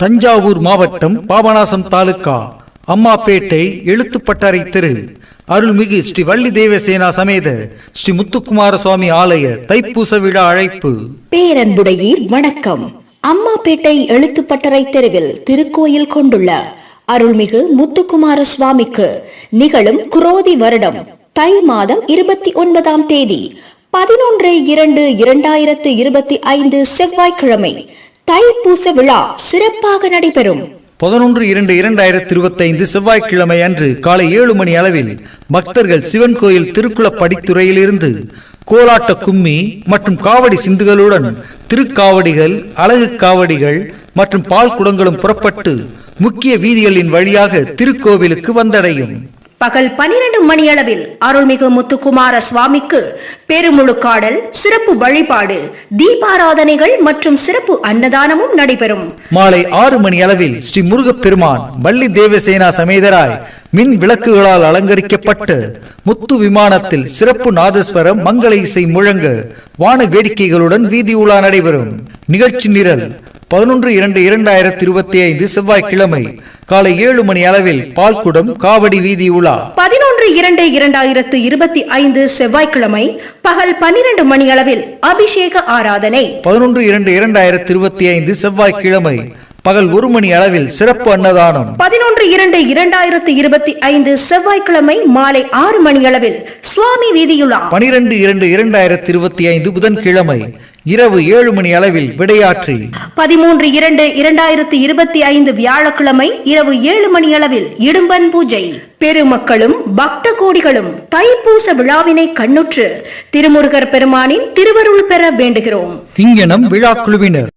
தஞ்சாவூர் மாவட்டம் பாபநாசம் தாலுகா அம்மாப்பேட்டை எழுத்துப்பட்டறை தெரு அருள்மிகு ஸ்ரீ வள்ளி தேவசேனா சமேத ஸ்ரீ முத்துக்குமார சுவாமி ஆலய தைப்பூச விழா அழைப்பு. பேரன்புடையீர் வணக்கம். அம்மாப்பேட்டை எழுத்துப்பட்டறை தெருவில் திருக்கோயில் கொண்டுள்ள அருள்மிகு முத்துக்குமார சுவாமிக்கு நிகழும் குரோதி வருடம் தை மாதம் இருபத்தி ஒன்பதாம் தேதி பதினொன்று இரண்டு இரண்டாயிரத்து இருபத்தி ஐந்து செவ்வாய்க்கிழமை தைப்பூச விழா சிறப்பாக நடைபெறும். பதினொன்று இரண்டு இரண்டாயிரத்தி இருபத்தி ஐந்து செவ்வாய்க்கிழமை அன்று காலை ஏழு மணி அளவில் பக்தர்கள் சிவன் கோயில் திருக்குள படித்துறையிலிருந்து கோலாட்ட கும்மி மற்றும் காவடி சிந்துகளுடன் திருக்காவடிகள் அழகு காவடிகள் மற்றும் பால் குடங்களும் புறப்பட்டு முக்கிய வீதிகளின் வழியாக திருக்கோவிலுக்கு வந்தடையும். பகல் பனிரெண்டு மணியளவில் அருள்மிகு முத்துக்குமார சுவாமிக்கு பெருமுழுக்காடல் சிறப்பு வழிபாடு தீபாராதனைகள் மற்றும் சிறப்பு அன்னதானமும் நடைபெறும். மாலை ஆறு மணி அளவில் ஸ்ரீ முருகப்பெருமான் வள்ளி தேவசேனா சமேதராய் மின் விளக்குகளால் அலங்கரிக்கப்பட்டு முத்து விமானத்தில் சிறப்பு நாதஸ்வரம் மங்கள இசை முழங்கு வான வேடிக்கைகளுடன் வீதி உலா நடைபெறும். நிகழ்ச்சி நிரல் பதினொன்று இரண்டு இரண்டாயிரத்தி இருபத்தி ஐந்து செவ்வாய்க்கிழமை காலை ஏழு மணி அளவில் பால்குடம் காவடி வீதி உலா. பதினொன்று இரண்டு இரண்டாயிரத்து இருபத்தி ஐந்து செவ்வாய்க்கிழமை பகல் பன்னிரண்டு மணியளவில் அபிஷேக ஆராதனை. பதினொன்று இரண்டு இரண்டாயிரத்தி இருபத்தி ஐந்து செவ்வாய்க்கிழமை பகல் ஒரு மணி அளவில் சிறப்பு அன்னதானம். பதினொன்று இரண்டு இரண்டாயிரத்து இருபத்தி ஐந்து செவ்வாய்க்கிழமை மாலை ஆறு மணியளவில் சுவாமி வீதியுலா. பனிரெண்டு இரண்டு இரண்டாயிரத்தி இருபத்தி ஐந்து புதன்கிழமை இரவு ஏழு மணி அளவில் விடையாற்றி. பதிமூன்று இரண்டு இரண்டாயிரத்து இருபத்தி ஐந்து வியாழக்கிழமை இரவு ஏழு மணியளவில் இடும்பன் பூஜை. பெருமக்களும் பக்த கோடிகளும் தைப்பூச விழாவினை கண்ணுற்று திருமுருகர் பெருமானின் திருவருள் பெற வேண்டுகிறோம். இங்கனம் விழா குழுவினர்